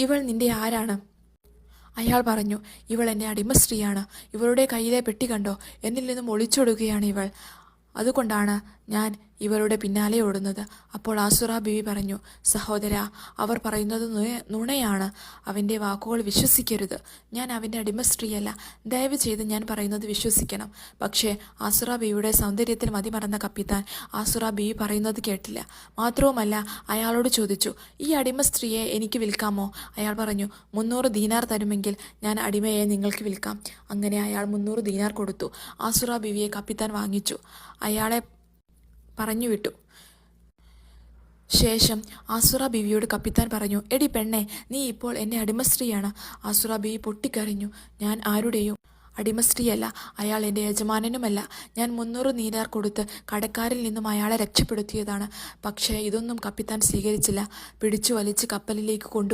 ഇവൾ നിന്റെ ആരാണ്? അയാൾ പറഞ്ഞു ഇവൾ എന്റെ അടിമ സ്ത്രീയാണ്. ഇവളുടെ കയ്യിലെ പെട്ടി കണ്ടോ? എന്നിൽ നിന്നും ഒളിച്ചോടുകയാണ് ഇവൾ. അതുകൊണ്ടാണ് ഞാൻ ഇവരുടെ പിന്നാലെ ഓടുന്നത്. അപ്പോൾ ആസുറ ബിവി പറഞ്ഞു സഹോദര അവർ പറയുന്നത് നുണ- നുണയാണ്. അവന്റെ വാക്കുകൾ വിശ്വസിക്കരുത്. ഞാൻ അവന്റെ അടിമ സ്ത്രീയല്ല ദയവ് ചെയ്ത് ഞാൻ പറയുന്നത് വിശ്വസിക്കണം. പക്ഷേ ആസുറ ബിയുടെ സൗന്ദര്യത്തിൽ മതിമറന്ന കപ്പിത്താൻ ആസുറ ബിവി പറയുന്നത് കേട്ടില്ല. മാത്രവുമല്ല അയാളോട് ചോദിച്ചു ഈ അടിമ സ്ത്രീയെ എനിക്ക് വിൽക്കാമോ? അയാൾ പറഞ്ഞു മുന്നൂറ് ദീനാർ തരുമെങ്കിൽ ഞാൻ അടിമയെ നിങ്ങൾക്ക് വിൽക്കാം. അങ്ങനെ അയാൾ മുന്നൂറ് ദീനാർ കൊടുത്തു. ആസുറ ബിവിയെ കപ്പിത്താൻ വാങ്ങിച്ചു. അയാളെ പറഞ്ഞു വിട്ടു ശേഷം ആസുറ ബീവിയോട് കപ്പിത്താൻ പറഞ്ഞു എടി പെണ്ണെ നീ ഇപ്പോൾ എന്നെ അടിമസ്ത്രീയാണ് ആസുറ ബീവി പൊട്ടിക്കരഞ്ഞു. ഞാൻ ആരുടെയും അടിമസ്ത്രീയല്ല അയാൾ എന്റെ യജമാനനുമല്ല. ഞാൻ മുന്നൂറ് നീരാർ കൊടുത്ത് കടക്കാരിൽ നിന്നും അയാളെ രക്ഷപ്പെടുത്തിയതാണ്. പക്ഷേ ഇതൊന്നും കപ്പിത്താൻ സ്വീകരിച്ചില്ല. പിടിച്ചു വലിച്ച് കപ്പലിലേക്ക് കൊണ്ടു